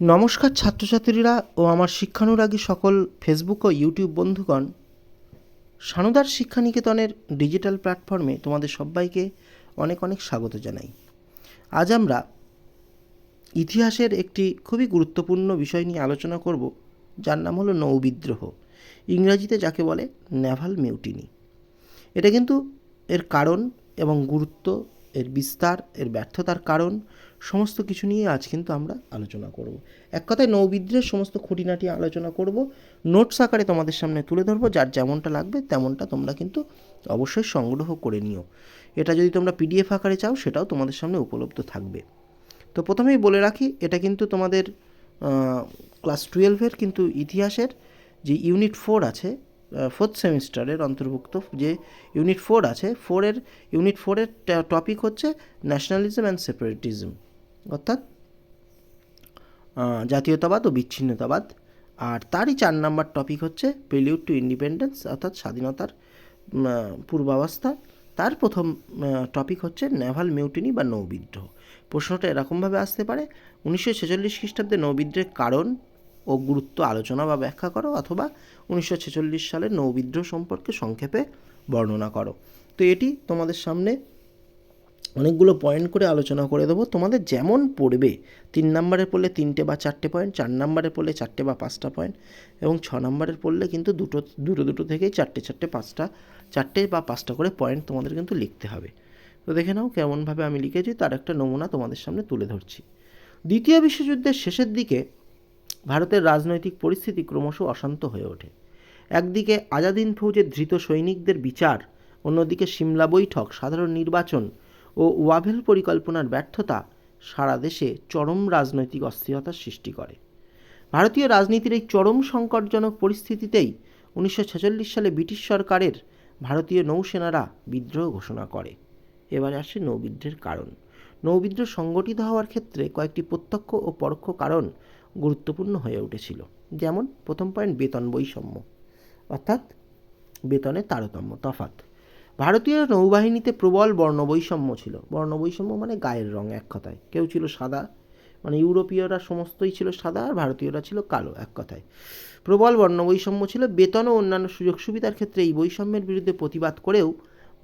নমস্কার ছাত্রছাত্রীরা ও আমার শিক্ষানুরাগী সকল ফেসবুক ও ইউটিউব বন্ধুগণ। সানুদার শিক্ষানিকেতনের ডিজিটাল প্ল্যাটফর্মে তোমাদের সবাইকে অনেক অনেক স্বাগত জানাই। আজ আমরা ইতিহাসের একটি খুবই গুরুত্বপূর্ণ বিষয় নিয়ে আলোচনা করব, যার নাম হলো নৌবিদ্রোহ ইংরাজিতে যাকে বলে নেভাল মিউটিনি। এটা কিন্তু এর কারণ এবং গুরুত্ব, এর বিস্তার, এর ব্যর্থতার কারণ সমস্ত কিছু নিয়ে আজ কিন্তু আমরা আলোচনা করব। এক কথায় নৌবিদ্রের সমস্ত খুঁটিনাটি আলোচনা করব। নোটস আকারে তোমাদের সামনে তুলে ধরবো। যার যেমনটা লাগবে, তেমনটা তোমরা কিন্তু অবশ্যই সংগ্রহ করে নিও। এটা যদি তোমরা পিডিএফ আকারে চাও, সেটাও তোমাদের সামনে উপলব্ধ থাকবে। তো প্রথমেই বলে রাখি, এটা কিন্তু তোমাদের ক্লাস টুয়েলভের কিন্তু ইতিহাসের যে ইউনিট ফোর আছে ফোর্থ সেমিস্টারের অন্তর্ভুক্ত যে ইউনিট ফোর আছে ফোরের ইউনিট ফোরের টপিক হচ্ছে ন্যাশনালিজম অ্যান্ড সেপারেটিজম অর্থাৎ জাতীয়তাবাদ ও বিচ্ছিন্নতাবাদ। আর তারই চার নাম্বার টপিক হচ্ছে প্রিলিউড টু ইন্ডিপেন্ডেন্স অর্থাৎ স্বাধীনতার পূর্বাবস্থা। তার প্রথম টপিক হচ্ছে নেভাল মিউটিনি বা নৌবিদ্রোহ প্রশ্নটা এরকমভাবে আসতে পারে, উনিশশো ছেচল্লিশ খ্রিস্টাব্দে নৌবিদ্রোহের কারণ ও গুরুত্ব আলোচনা বা ব্যাখ্যা করো, অথবা উনিশশো ছেচল্লিশ সালের নৌবিদ্রোহ সম্পর্কে সংক্ষেপে বর্ণনা করো। তো এটি তোমাদের সামনে অনেকগুলো পয়েন্ট করে আলোচনা করে দেবো। তোমাদের যেমন পড়বে, তিন নম্বরে পড়লে তিনটে বা চারটে পয়েন্ট চার নম্বরে পড়লে চারটে বা পাঁচটা পয়েন্ট এবং ছ নম্বরের পড়লে কিন্তু দুটো দুটো দুটো থেকেই চারটে চারটে, পাঁচটা, চারটে বা পাঁচটা করে পয়েন্ট তোমাদের কিন্তু লিখতে হবে। তো দেখে নাও কেমনভাবে আমি লিখেছি, তার একটা নমুনা তোমাদের সামনে তুলে ধরছি। দ্বিতীয় বিশ্বযুদ্ধের শেষের দিকে ভারতের রাজনৈতিক পরিস্থিতি ক্রমশ অশান্ত হয়ে ওঠে। একদিকে আজাদিন ফৌজের ধৃত সৈনিকদের বিচার, অন্যদিকে সিমলা বৈঠক, সাধারণ নির্বাচন ও ওয়াভেল পরিকল্পনার ব্যর্থতা সারা দেশে চরম রাজনৈতিক অস্থিরতার সৃষ্টি করে। ভারতীয় রাজনীতির এই চরম সংকটজনক পরিস্থিতিতেই উনিশশো ছেচল্লিশ সালে ব্রিটিশ সরকারের ভারতীয় নৌসেনারা বিদ্রোহ ঘোষণা করে। এবারে আসে নৌবিদ্রোহের কারণ। নৌবিদ্রোহ সংগঠিত হওয়ার ক্ষেত্রে কয়েকটি প্রত্যক্ষ ও পরোক্ষ কারণ গুরুত্বপূর্ণ হয়ে উঠেছিল। যেমন, প্রথম পয়েন্ট, বেতন বৈষম্য। অর্থাৎ, বেতনের তারতম্য তফাত ভারতীয় নৌবাহিনীতে প্রবল বর্ণবৈষম্য ছিল। বর্ণবৈষম্য মানে গায়ের রং এক কথায়। কেউ ছিল সাদা মানে ইউরোপীয়রা সমস্তই ছিল সাদা আর ভারতীয়রা ছিল কালো এক কথায়। প্রবল বর্ণবৈষম্য ছিল। বেতন ও অন্যান্য সুযোগ সুবিধার ক্ষেত্রে এই বৈষম্যের বিরুদ্ধে প্রতিবাদ করেও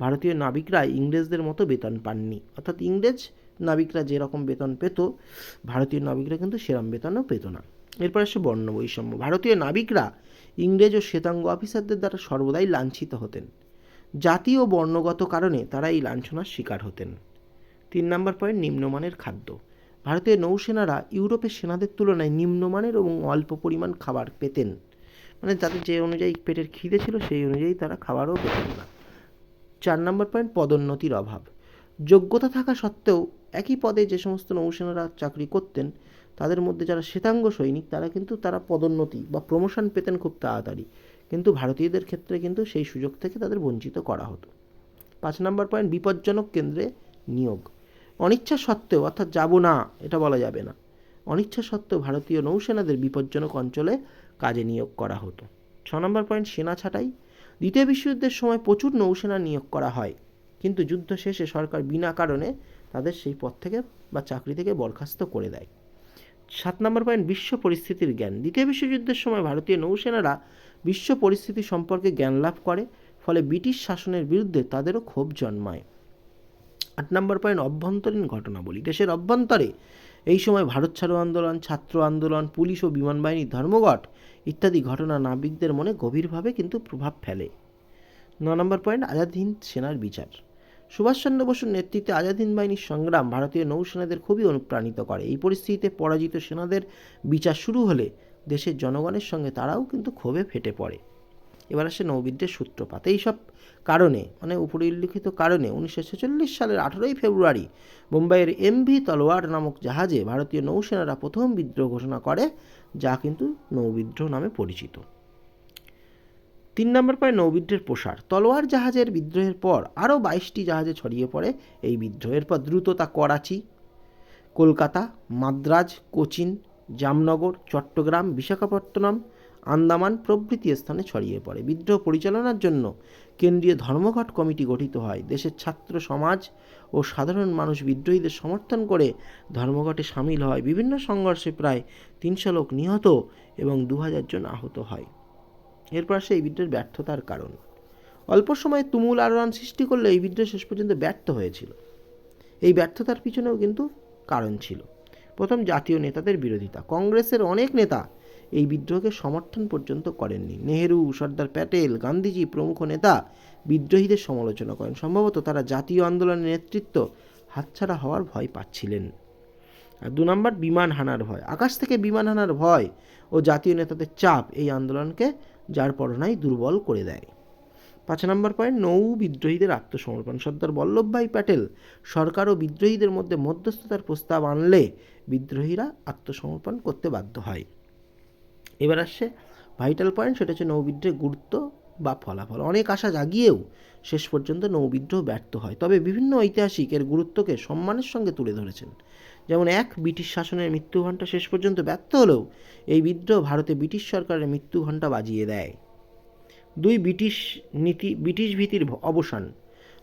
ভারতীয় নাবিকরা ইংরেজদের মতো বেতন পাননি। অর্থাৎ ইংরেজ নাবিকরা যেরকম বেতন পেত, ভারতীয় নাবিকরা কিন্তু সেরম বেতনও পেত না। এরপর আসে বর্ণবৈষম্য। ভারতীয় নাবিকরা ইংরেজ ও শ্বেতাঙ্গ অফিসারদের দ্বারা সর্বদাই লাঞ্ছিত হতেন। জাতি ও বর্ণগত কারণে তারা এই লাঞ্ছনার শিকার হতেন। তিন নম্বর পয়েন্ট, নিম্নমানের খাদ্য। ভারতীয় নৌসেনারা ইউরোপের সেনাদের তুলনায় নিম্নমানের এবং অল্প পরিমাণ খাবার পেতেন। মানে তাদের যে অনুযায়ী পেটের খিদে ছিল, সেই অনুযায়ী তারা খাবারও পেতেন না। চার নম্বর পয়েন্ট, পদোন্নতির অভাব। যোগ্যতা থাকা সত্ত্বেও একই পদে যে সমস্ত নৌসেনারা চাকরি করতেন, তাদের মধ্যে যারা শ্বেতাঙ্গ সৈনিক, তারা কিন্তু তারা পদোন্নতি বা প্রমোশন পেতেন খুব তাড়াতাড়ি। কিন্তু ভারতীয়দের ক্ষেত্রে কিন্তু সেই সুযোগ থেকে তাদের বঞ্চিত করা হতো। পাঁচ নম্বর পয়েন্ট, বিপজ্জনক কেন্দ্রে নিয়োগ। অনিচ্ছা সত্ত্বেও, অর্থাৎ যাব না, এটা বলা যাবে না। অনিচ্ছা সত্ত্বেও ভারতীয় নৌসেনাদের বিপজ্জনক অঞ্চলে কাজে নিয়োগ করা হতো। ছ নম্বর পয়েন্ট, সেনা ছাঁটাই। দ্বিতীয় বিশ্বযুদ্ধের সময় প্রচুর নৌসেনা নিয়োগ করা হয়, কিন্তু যুদ্ধ শেষে সরকার বিনা কারণে তাদের সেই পদ থেকে বা চাকরি থেকে বরখাস্ত করে দেয়। সাত নম্বর পয়েন্ট, বিশ্ব পরিস্থিতির জ্ঞান। দ্বিতীয় বিশ্বযুদ্ধের সময় ভারতীয় নৌসেনারা বিশ্ব পরিস্থিতি সম্পর্কে জ্ঞান লাভ করে, ফলে ব্রিটিশ শাসনের বিরুদ্ধে তাদেরও ক্ষোভ জন্মায়। আট নম্বর পয়েন্ট, অভ্যন্তরীণ ঘটনাবলী। দেশের অভ্যন্তরে এই সময় ভারত ছাড়ো আন্দোলন, ছাত্র আন্দোলন, পুলিশ ও বিমান বাহিনী ধর্মঘট ইত্যাদি ঘটনা নাবিকদের মনে গভীরভাবে কিন্তু প্রভাব ফেলে। ন নম্বর পয়েন্ট, আজাদ হিন্দ সেনার বিচার। সুভাষচন্দ্র বসুর নেতৃত্বে আজাদ হিন্দ বাহিনীর সংগ্রাম ভারতীয় নৌসেনাদের খুবই অনুপ্রাণিত করে। এই পরিস্থিতিতে পরাজিত সেনাদের বিচার শুরু হলে দেশের জনগণের সঙ্গে তারাও কিন্তু ক্ষোভে ফেটে পড়ে। এবার আসে নৌবিদ্যের সূত্রপাত। এইসব কারণে মানে উপরে উল্লিখিত কারণে, উনিশশো ছেচল্লিশ সালের আঠেরোই ফেব্রুয়ারি মুম্বাইয়ের এমভি তলোয়ার নামক জাহাজে ভারতীয় নৌসেনারা প্রথম বিদ্রোহ ঘোষণা করে, যা কিন্তু নৌবিদ্রোহ নামে পরিচিত। তিন নম্বর পয়েন্ট, নৌবিদ্রোহের প্রসার। তলোয়ার জাহাজের বিদ্রোহের পর আরও বাইশটি জাহাজে ছড়িয়ে পড়ে। এই বিদ্রোহের পর দ্রুত তা করাচি, কলকাতা, মাদ্রাজ, কোচিন জামনগর, চট্টগ্রাম, বিশাখাপত্তনম, আন্দামান প্রভৃতি স্থানে ছড়িয়ে পড়ে। বিদ্রোহ পরিচালনার জন্য কেন্দ্রীয় ধর্মঘট কমিটি গঠিত হয়। দেশের ছাত্র সমাজ ও সাধারণ মানুষ বিদ্রোহীদের সমর্থন করে ধর্মঘটে সামিল হয়। বিভিন্ন সংঘর্ষে প্রায় তিনশো লোক নিহত এবং দু হাজার জন আহত হয়। এরপর আসে এই বিদ্রোহের ব্যর্থতার কারণ। অল্প সময়ে তুমুল আলোড়ন সৃষ্টি করলে এই বিদ্রোহ শেষ পর্যন্ত ব্যর্থ হয়েছিল। এই ব্যর্থতার পিছনেও কিন্তু কারণ ছিল। প্রথম জাতীয় নেতাদের বিরোধিতা। কংগ্রেসের অনেক নেতা এই বিদ্রোহকে সমর্থন পর্যন্ত করেননি। নেহেরু, সর্দার প্যাটেল, গান্ধীজি প্রমুখ নেতা বিদ্রোহীদের সমালোচনা করেন। সম্ভবত তারা জাতীয় আন্দোলনের নেতৃত্ব হাতছাড়া হওয়ার ভয় পাচ্ছিলেন। আর দু নম্বর, বিমান হানার ভয়। আকাশ থেকে বিমান হানার ভয় ও জাতীয় নেতাদের চাপ এই আন্দোলনকে যার পরনাই দুর্বল করে দেয়। পাঁচ নম্বর পয়েন্ট নৌ বিদ্রোহীদের আত্মসমর্পণ। সর্দার বল্লভভাই প্যাটেল সরকার ও বিদ্রোহীদের মধ্যে মধ্যস্থতার প্রস্তাব আনলে বিদ্রোহীরা আত্মসমর্পণ করতে বাধ্য হয়। এবার আসছে ভাইটাল পয়েন্ট সেটা হচ্ছে নৌবিদ্রোহের গুরুত্ব বা ফলাফল। অনেক আশা জাগিয়েও শেষ পর্যন্ত নৌবিদ্রোহ ব্যর্থ হয়। তবে বিভিন্ন ঐতিহাসিক এর গুরুত্বকে সম্মানের সঙ্গে তুলে ধরেছেন। যেমন এক, ব্রিটিশ শাসনের মৃত্যু ঘণ্টা শেষ পর্যন্ত ব্যর্থ হলেও এই বিদ্রোহ ভারতে ব্রিটিশ সরকারের মৃত্যু ঘণ্টা বাজিয়ে দেয়। দুই ব্রিটিশ নীতি, ব্রিটিশ ভীতির অবসান।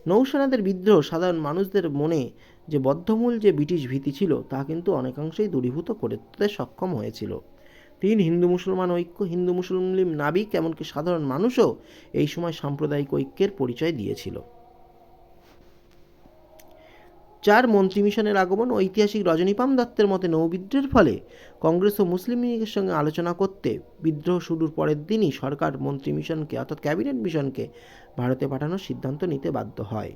নৌসেনাদের বিদ্রোহ সাধারণ মানুষদের মনে যে বদ্ধমূল যে ব্রিটিশ ভীতি ছিল, তা কিন্তু অনেকাংশেই দূরীভূত করতে সক্ষম হয়েছিল। তিন, হিন্দু মুসলমান ঐক্য, হিন্দু মুসলিম নাবিক, এমনকি সাধারণ মানুষও এই সময় সাম্প্রদায়িক ঐক্যের পরিচয় দিয়েছিল। চার মন্ত্রী মিশনের আগমন ও ঐতিহাসিক রজনীপাম দত্তের মতে নৌবিদ্রোহের ফলে কংগ্রেস ও মুসলিম লীগের সঙ্গে আলোচনা করতে বিদ্রোহ শুরুর পরের দিনই সরকার মন্ত্রী মিশনকে, অর্থাৎ ক্যাবিনেট মিশনকে ভারতে পাঠানোর সিদ্ধান্ত নিতে বাধ্য হয়।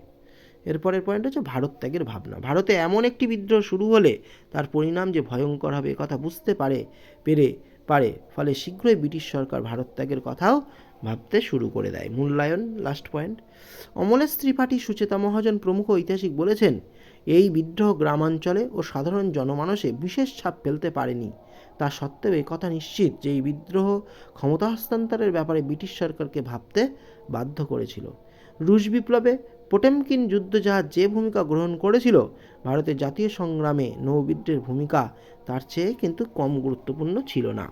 এরপরের পয়েন্ট হচ্ছে ভারত ত্যাগের ভাবনা। ভারতে এমন একটি বিদ্রোহ শুরু হলে তার পরিণাম যে ভয়ঙ্কর হবে কথা বুঝতে পারে, পেরে পারে, ফলে শীঘ্রই ব্রিটিশ সরকার ভারত ত্যাগের কথাও ভাবতে শুরু করে দেয়। মূল্যায়ন লাস্ট পয়েন্ট অমলেশ ত্রিপাঠী সুচেতা মহাজন প্রমুখ ঐতিহাসিক বলেছেন এই বিদ্রোহ গ্রামাঞ্চলে ও সাধারণ জনমানসে বিশেষ ছাপ ফেলতে পারেনি। তা সত্ত্বেও এই কথা নিশ্চিত যে এই বিদ্রোহ ক্ষমতা হস্তান্তরের ব্যাপারে ব্রিটিশ সরকারকে ভাবতে বাধ্য করেছিল। রুশ বিপ্লবে পোটেমকিন যুদ্ধ যুদ্ধজাহাজ যে ভূমিকা গ্রহণ করেছিল, ভারতের জাতীয় সংগ্রামে নৌবিদ্রের ভূমিকা তার চেয়ে কিন্তু কম গুরুত্বপূর্ণ ছিল না।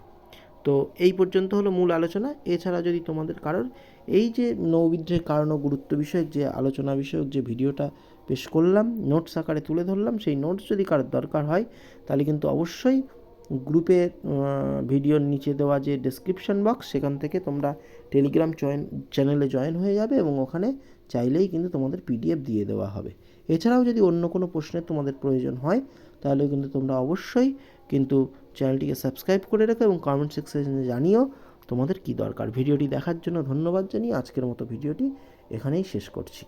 তো এই পর্যন্ত হলো মূল আলোচনা। এছাড়া যদি তোমাদের কারোর এই যে নৌবিদ্রোহের কারণ ও গুরুত্ব বিষয়ক যে আলোচনা বিষয়ক যে ভিডিওটা পেশ করলাম নোটস আকারে তুলে ধরলাম। সেই নোটস যদি কারোর দরকার হয়, তাহলে কিন্তু অবশ্যই গ্রুপে ভিডিওর নিচে দেওয়া যে ডেসক্রিপশন বক্স সেখান থেকে তোমরা টেলিগ্রাম জয়েন চ্যানেলে জয়েন হয়ে যাবে এবং ওখানে চাইলেই কিন্তু তোমাদের পিডিএফ দিয়ে দেওয়া হবে। এছাড়াও যদি অন্য কোনো প্রশ্নের তোমাদের প্রয়োজন হয়, তাহলে কিন্তু তোমরা অবশ্যই কিন্তু চ্যানেলটিকে সাবস্ক্রাইব করে রেখো এবং কমেন্ট সেকশনে জানিও তোমাদের কি দরকার। ভিডিওটি দেখার জন্য ধন্যবাদ জানিয়ে আজকের মতো ভিডিওটি এখানেই শেষ করছি।